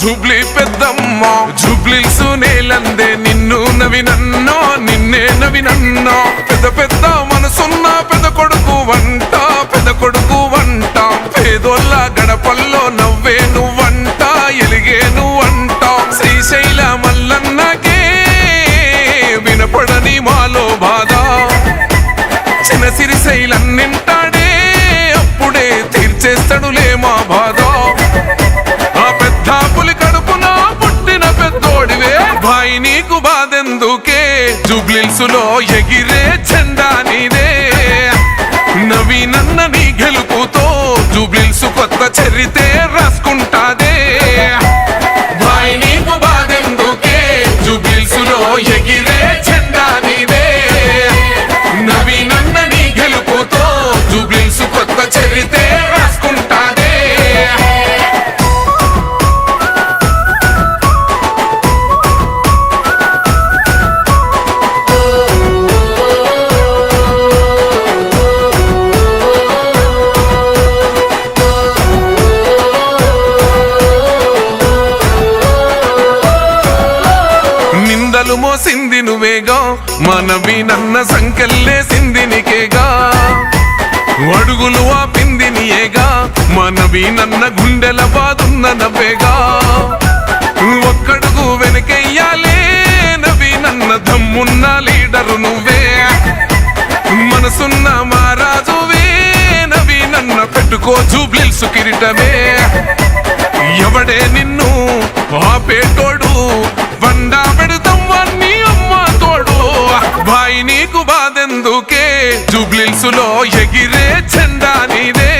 Jubilee పెద్దమ్మ. జూబ్లీసు సునేలందే నిన్ను నవినన్నా నిన్నే నవినన్నా పెద్ద పెద్ద మనసున్న పెద్ద కొడుకు వంట పెద్ద కొడుకు వంట. పేదోళ్ళ గడపల్లో బాధెందుకే జుబ్లిల్సులో ఎగిరే జెండా నీదే. నవీనన్న నీ గెలుపుతో జుబ్లిల్సు కొత్త చరితే అన్న సంకల్లేసింది నీకేగా అడుగులు ఆపింది నీయేగా మనవి నన్న గుండెల బాదున్న నవ్వేగా. ఒక్కడుగు వెనకెయ్యాలే నవి నన్న దమ్మున్న లీడరు నువ్వే. మనసున్న మహారాజువే నవి నన్న పెట్టుకో జూబ్లిల్సు కిరీటమే. ఎవడే నిన్ను ఆపేటోడు ఎగిరే చందా నీదే.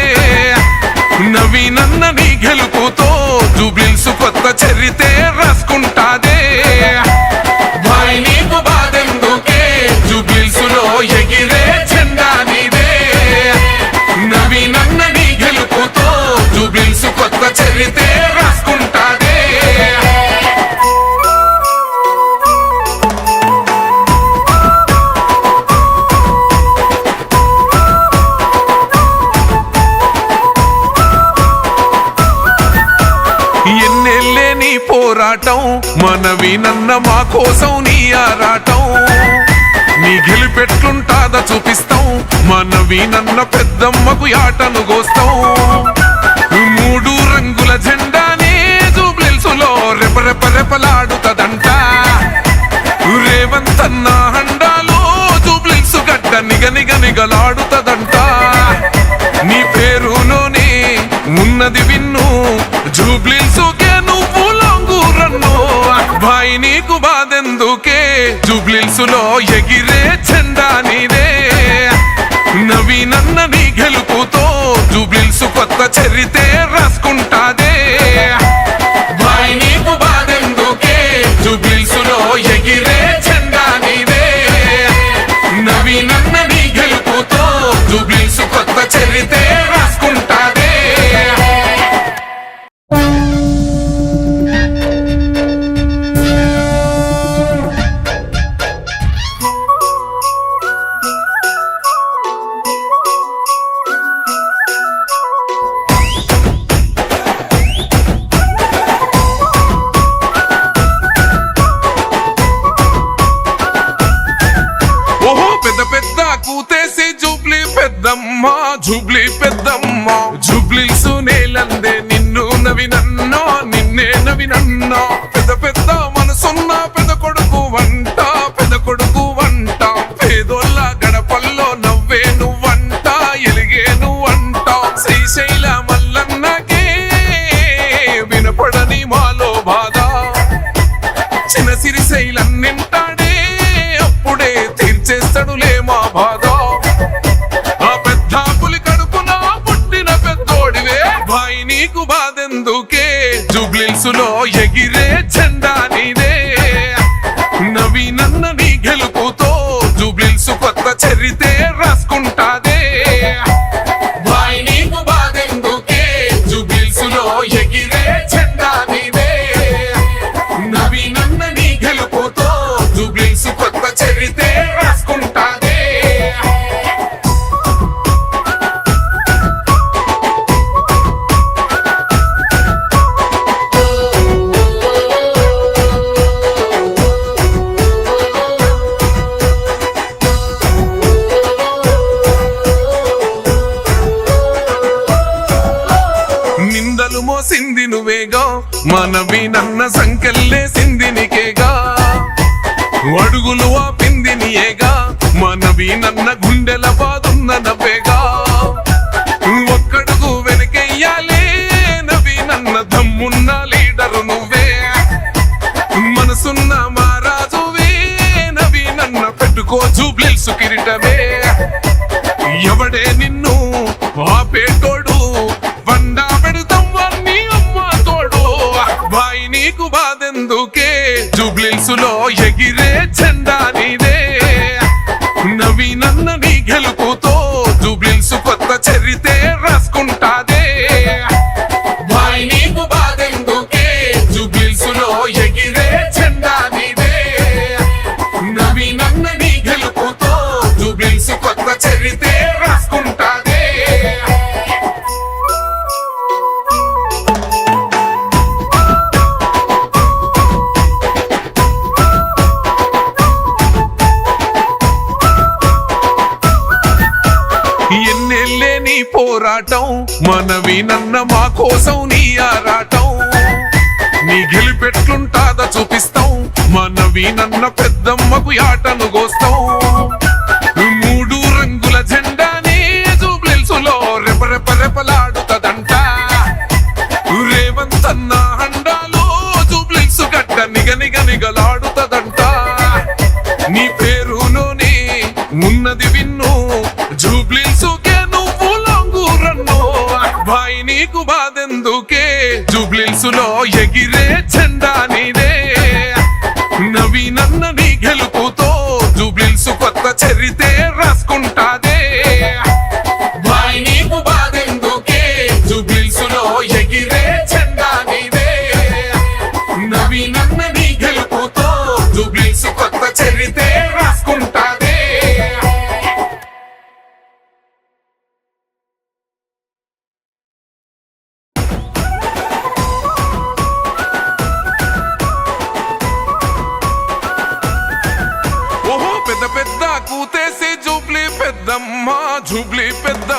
నవీనన్న నీ గెలుపుతో జుబ్లిల్సు కొత్త చరితే రాసుకుంటాదే పోరాటం మనవి నన్న మా కోసం నీ ఆరాటం. నీ గెలిపెట్లుంటాదా చూపిస్తాం. మనవి నన్న పెద్దమ్మకు ఆటను గోస్తాం. మూడు రంగుల జెండానే జూబ్లిల్సులో రెపరెప రెపలాడుతదంట. రేవంతన్న హండాలో జూబ్లెల్సు గడ్డ నిగ నిగ నిగలాడుతదంట. జూబ్లిల్సులో ఎగిరే చెండా నీదే. నవీనన్న నీ గెలుపుతో జూబ్లిల్సు కొత్త చరిత్ర పెద్దమ్మ జూబ్లీ పెద్దమ్మ. జూబ్లీసు నేలందే నిన్ను నవినన్నా నిన్నే నవినన్నా పెద్ద పెద్ద నీకు బాధెందుకే? జుబ్లిల్సులో ఎగిరి మోసింది నువ్వేగా? మనవి నన్న సంకల్లే సింధినికేగా అడుగులు ఆ పిందినియేగా మనవి నన్న గుండెల బాదున్న నవ్వేగా? జూబ్లిల్స్ పోరాటం మనవి నన్న మా కోసం నీ ఆరాటం. నీ గెలిపెట్లుంటాదా చూపిస్తాం మనవి నన్న పెద్దమ్మకు ఆటను గోస్తాం. మూడు రంగుల జెండానే జూబ్లిల్సులో రెపరెప రెపలాడుతదంట రేవంత్ నీకు బాధెందుకే? జూబ్లిల్స్లో ఎగిరే జెండా నీదే. నవీనన్న నీ గెలుపుతో జూబ్లిల్స్ కొత్త చరితే రాసుకుంటాదే. జూబ్లీ పెద్ద